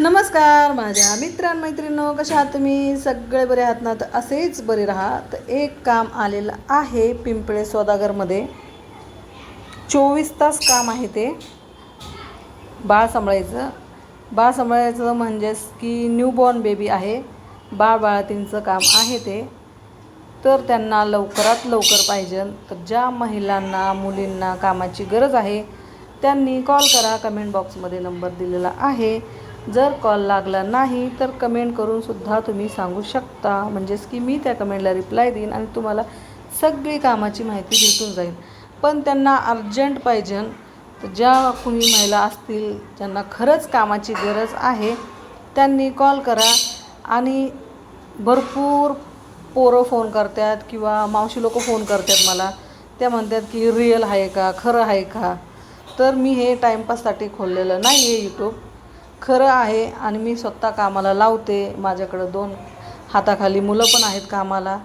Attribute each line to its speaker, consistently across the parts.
Speaker 1: नमस्कार माझ्या मित्रांमैत्रिणींनो कशा आहात तुम्ही? सगळे बरे आहात ना? तर असेच बरे राहा. तर एक काम आलेलं आहे पिंपळे सौदागरमध्ये. चोवीस तास काम आहे ते. बाळ सांभाळायचं. बाळ सांभाळायचं म्हणजेच की न्यूबॉर्न बेबी आहे. बाळ बाळातींचं काम आहे ते. तर त्यांना लवकरात लवकर पाहिजे. तर ज्या महिलांना मुलींना कामाची गरज आहे त्यांनी कॉल करा. कमेंट बॉक्समध्ये नंबर दिलेला आहे. जर कॉल लागला नाही तर कमेंट करूनसुद्धा तुम्ही सांगू शकता. म्हणजेच की मी त्या कमेंटला रिप्लाय देईन आणि तुम्हाला सगळी कामाची माहिती भेटून जाईल. पण त्यांना अर्जंट पाहिजे. तर ज्या कुणी महिला असतील ज्यांना खरंच कामाची गरज आहे त्यांनी कॉल करा आणि भरपूर पोरं फोन करतात किंवा मावशी लोक फोन करतात मला. त्या म्हणतात की रिअल आहे का? खरं आहे का? तर मी हे टाईमपाससाठी खोललेलं नाही आहे यूट्यूब खरं आहे आणि मी स्वतः कामाला लावते. माझ्याकडं दोन हाताखाली मुलं पण आहेत कामाला.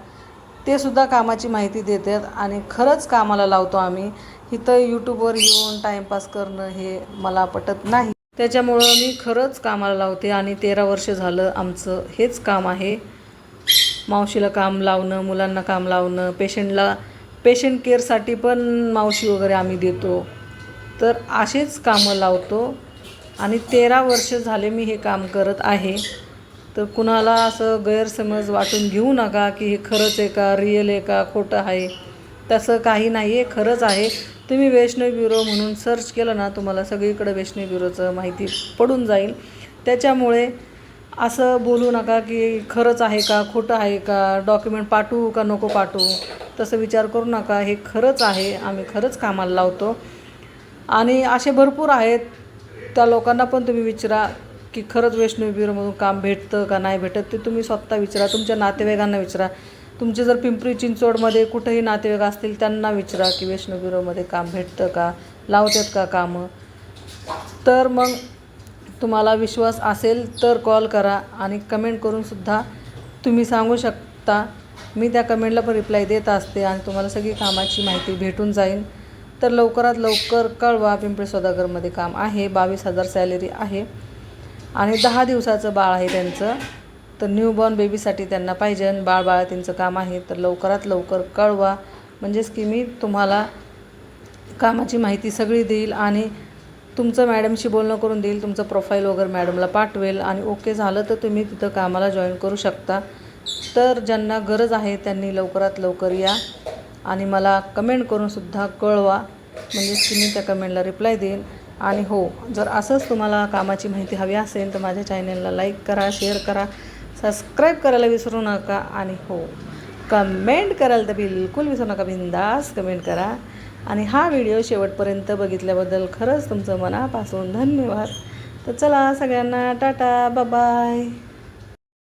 Speaker 1: ते सुद्धा कामाची माहिती देतात आणि खरंच कामाला लावतो आम्ही. इथं यूट्यूबवर येऊन टाईमपास करणं हे मला पटत नाही. त्याच्यामुळं मी खरंच कामाला लावते आणि तेरा वर्ष झालं आमचं हेच काम आहे. मावशीला काम लावणं मुलांना काम लावणं पेशंटला पेशंट केअरसाठी पण मावशी वगैरे आम्ही देतो. तर असेच कामं लावतो. आणि तेरा वर्ष झाले मी हे काम करत आहे. तर कुणाला असं गैरसमज वाटून घेऊ नका की हे खरंच आहे का रिअल आहे का खोटं आहे. तसं काही नाही आहे खरंच आहे. तुम्ही वैष्णव ब्युरो म्हणून सर्च केलं ना तुम्हाला सगळीकडे वैष्णव ब्युरोचं माहिती पडून जाईल. त्याच्यामुळे असं बोलू नका की खरंच आहे का खोटं आहे का डॉक्युमेंट पाठवू का नको पाठवू. तसं विचार करू नका. हे खरंच आहे. आम्ही खरंच कामाला लावतो. आणि असे भरपूर आहेत. त्या लोकांना पण तुम्ही विचारा की खरंच वैष्णवी ब्युरोमधून काम भेटतं का नाही भेटत ते तुम्ही स्वतः विचारा तुमच्या नातेवाईकांना विचारा. तुमचे जर पिंपरी चिंचवडमध्ये कुठेही नातेवाईक असतील त्यांना विचारा की वैष्णव ब्युरोमध्ये काम भेटतं का लावतात का कामं. तर मग तुम्हाला विश्वास असेल तर कॉल करा आणि कमेंट करूनसुद्धा तुम्ही सांगू शकता. मी त्या कमेंटला पण रिप्लाय देत असते आणि तुम्हाला सगळी कामाची माहिती भेटून जाईल. तर लवकरात लवकर कळवा पिंपरी सौदागरमध्ये काम आहे. बावीस हजार सॅलरी आहे. आणि दहा दिवसाचं बाळ आहे त्यांचं. तर न्यूबॉर्न बेबीसाठी त्यांना पाहिजे. आणि बाळ बाळातींचं काम आहे. तर लवकरात लवकर कळवा. म्हणजेच की मी तुम्हाला कामाची माहिती सगळी देईल आणि तुमचं मॅडमशी बोलणं करून देईल. तुमचं प्रोफाईल वगैरे मॅडमला पाठवेल. आणि ओके झालं तर तुम्ही तिथं कामाला जॉईन करू शकता. तर ज्यांना गरज आहे त्यांनी लवकरात लवकर या. आणि मला कमेंट करूनसुद्धा कळवा. म्हणजेच की मी त्या कमेंटला रिप्लाय देईन आणि हो जर असंच तुम्हाला कामाची माहिती हवी असेल तर माझ्या चॅनलला लाईक करा शेअर करा सबस्क्राईब करायला विसरू नका. आणि हो कमेंट करायला तर बिलकुल विसरू नका. बिंदास कमेंट करा. आणि हा व्हिडिओ शेवटपर्यंत बघितल्याबद्दल खरंच तुमचं मनापासून धन्यवाद. तर चला सगळ्यांना टाटा बाय